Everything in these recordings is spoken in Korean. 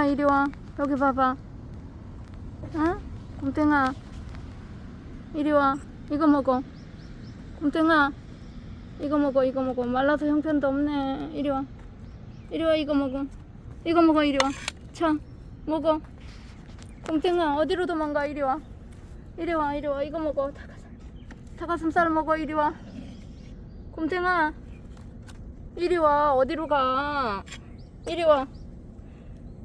곰탱아 이리 와. 여기 봐봐. 응? 곰탱아. 이리 와. 이거 먹어. 곰탱아. 이거 먹어 이거 먹어. 말라서 형편도 없네. 이리 와. 이리 와 이거 먹어. 이거 먹어 이리 와자 먹어. 곰탱아 어디로 도망가. 이리 와. 이리 와 이리 와. 이거 먹어. 닭가슴 닭가슴살 먹어 이리 와. 곰탱아. 이리 와. 어디로 가? 이리 와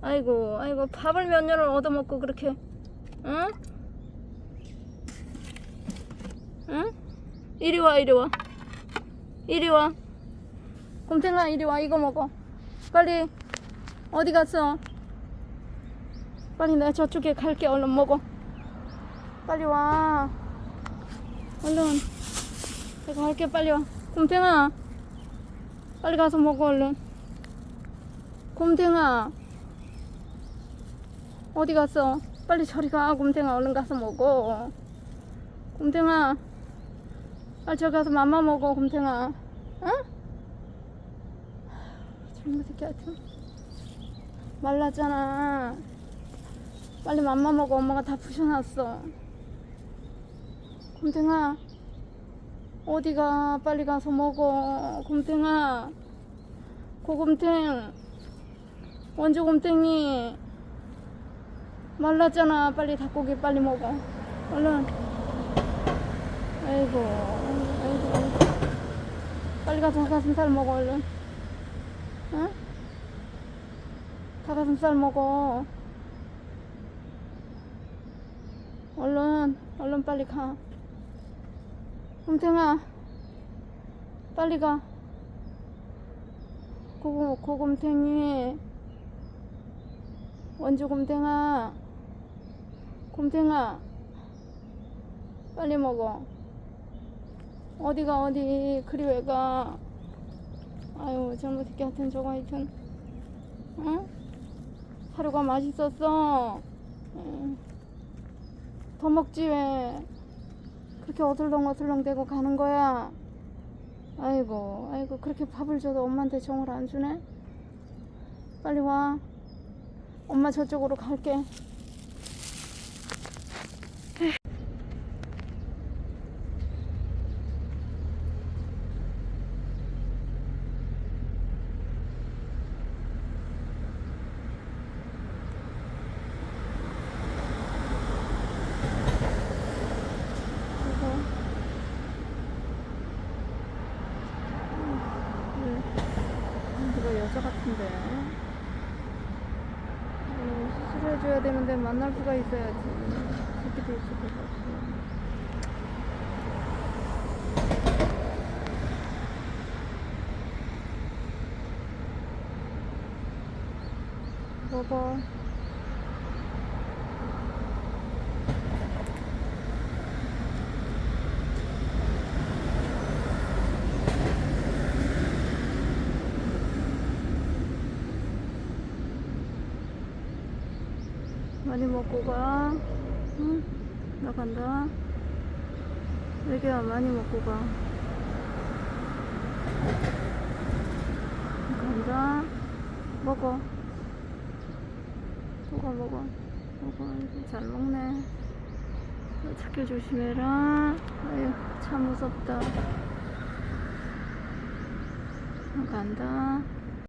아이고 아이고 밥을 몇 년을 얻어먹고 그렇게 응? 응? 이리 와 이리 와. 이리 와. 곰탱아 이리 와 이거 먹어. 빨리 어디 갔어? 빨리 내가 저쪽에 갈게 얼른 먹어. 빨리 와. 얼른. 내가 갈게 빨리 와. 곰탱아. 빨리 가서 먹어 얼른. 곰탱아 어디 갔어 빨리 저리 가. 곰탱아 얼른 가서 먹어. 곰탱아 빨리 저기 가서 맘마 먹어 곰탱아. 응? 젊은 새끼 하여튼. 말랐잖아. 빨리 맘마 먹어. 엄마가 다 부셔놨어. 곰탱아 어디가? 빨리 가서 먹어. 곰탱아 고곰탱 원조 곰탱이 말랐잖아. 빨리 닭고기 빨리 먹어. 얼른. 아이고 아이고 빨리 가서 닭가슴살 먹어 얼른. 응? 닭가슴살 먹어. 얼른 얼른 빨리 가. 곰탱아 빨리 가. 고고, 고곰탱이. 원주 곰탱아 곰탱아 빨리 먹어. 어디가 어디 그리 왜가. 아유 젊은 새끼 같은 저거 하여튼 응? 하루가 맛있었어. 응. 더 먹지 왜? 그렇게 어슬렁 어슬렁 대고 가는 거야? 아이고 아이고 그렇게 밥을 줘도 엄마한테 정을 안 주네? 빨리 와. 엄마 저쪽으로 갈게 그래서 음, 이거 여자 같은데. 어, 수술해줘야 되는데 만날 수가 있어야지. 새끼도 있을 것 같고. 먹어 많이 먹고 가. 응? 나 간다. 애기야, 많이 먹고 가. 간다. 먹어. 먹어, 먹어. 먹어. 잘 먹네. 찾길 조심해라. 아유, 참 무섭다. 간다.